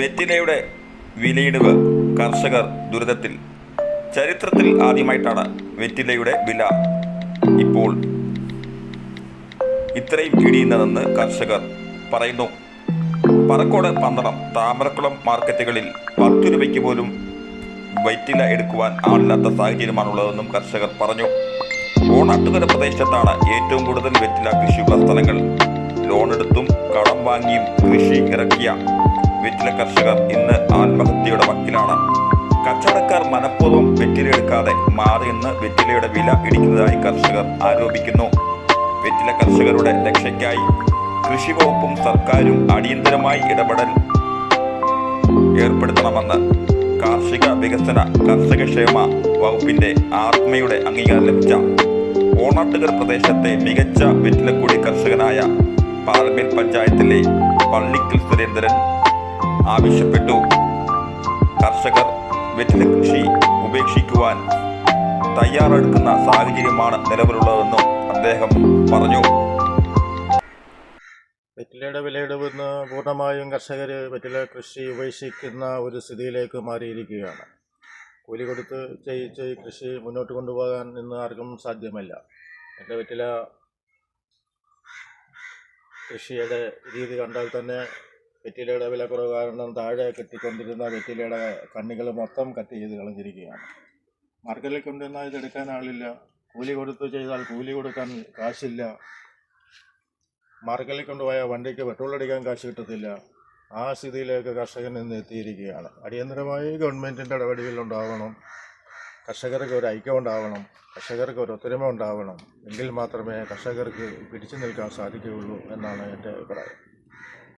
വെറ്റിലയുടെ വിലയിടിവ് കർഷകർ ദുരിതത്തിൽ. ചരിത്രത്തിൽ ആദ്യമായിട്ടാണ് വെറ്റിലയുടെ വില ഇപ്പോൾ ഇത്രയും ഇടിയുന്നതെന്ന് കർഷകർ പറയുന്നു. പറക്കോട് പന്തളം താമരക്കുളം മാർക്കറ്റുകളിൽ പത്ത് രൂപയ്ക്ക് പോലും വെറ്റില എടുക്കുവാൻ ആളില്ലാത്ത സാഹചര്യമാണുള്ളതെന്നും കർഷകർ പറഞ്ഞു. ഓണാട്ടുകര പ്രദേശത്താണ് ഏറ്റവും കൂടുതൽ വെറ്റില കൃഷിയുള്ള സ്ഥലങ്ങൾ. ലോണെടുത്തും കടം വാങ്ങിയും കൃഷി ഇറക്കിയ വെറ്റില കർഷകർ ഇന്ന് ആത്മഹത്യയുടെ വക്കിലാണ്. കച്ചവടക്കാർ മനഃപൂർവം വെറ്റില എടുക്കാതെ മാറി ഇന്ന് വെറ്റിലയുടെ വില ഇടിക്കുന്നതായി കർഷകർ ആരോപിക്കുന്നു. വെറ്റില കർഷകരുടെ രക്ഷയ്ക്കായി കൃഷി വകുപ്പും സർക്കാരും അടിയന്തരമായി ഇടപെടൽ ഏർപ്പെടുത്തണമെന്ന് കാർഷിക വികസന കർഷകക്ഷേമ വകുപ്പിന്റെ ആത്മയുടെ അംഗീകാരം ലഭിച്ച ഓണാട്ടുകർ പ്രദേശത്തെ മികച്ച വെറ്റിലക്കുടി കർഷകനായ പാർമേൽ പഞ്ചായത്തിലെ പള്ളിക്കൽ സുരേന്ദ്രൻ ആവശ്യപ്പെട്ടു. കർഷകർ വെറ്റില കൃഷി ഉപേക്ഷിക്കുവാൻ തയ്യാറെടുക്കുന്ന സാഹചര്യമാണ് നിലവിലുള്ളതെന്നും അദ്ദേഹം പറഞ്ഞു. വെറ്റിലയുടെ വിലയിടവെന്ന് പൂർണമായും കർഷകർ വെറ്റില കൃഷി ഉപേക്ഷിക്കുന്ന ഒരു സ്ഥിതിയിലേക്ക് മാറിയിരിക്കുകയാണ്. കൂലി കൊടുത്ത് ചെയ്യിച്ച് കൃഷി മുന്നോട്ട് കൊണ്ടുപോകാൻ ഇന്ന് ആർക്കും സാധ്യമല്ല. എന്റെ വെറ്റില കൃഷിയുടെ രീതി കണ്ടാൽ തന്നെ വെറ്റിലയുടെ വില കുറവ് കാരണം താഴെ കെട്ടിക്കൊണ്ടിരുന്ന വെറ്റിലയുടെ കണ്ണികൾ മൊത്തം കട്ട് ചെയ്ത് കളഞ്ഞിരിക്കുകയാണ്. മാർക്കറ്റിൽ കൊണ്ടുവന്നാൽ ഇതെടുക്കാൻ ആളില്ല. കൂലി കൊടുത്തു ചെയ്താൽ കൂലി കൊടുക്കാൻ കാശില്ല. മാർക്കറ്റിൽ കൊണ്ടുപോയ വണ്ടിക്ക് പെട്രോൾ അടിക്കാൻ കാശ് കിട്ടത്തില്ല. ആ സ്ഥിതിയിലേക്ക് കർഷകൻ ഇന്ന് എത്തിയിരിക്കുകയാണ്. അടിയന്തരമായി ഗവൺമെന്റിന്റെ ഇടപെടലുണ്ടാവണം കർഷകർക്ക് ഒരു ഐക്യം ഉണ്ടാവണം. കർഷകർക്ക് ഒരു ഒത്തൊരുമ ഉണ്ടാവണം. എങ്കിൽ മാത്രമേ കർഷകർക്ക് പിടിച്ചു നിൽക്കാൻ സാധിക്കുകയുള്ളൂ എന്നാണ് എന്റെ അഭിപ്രായം.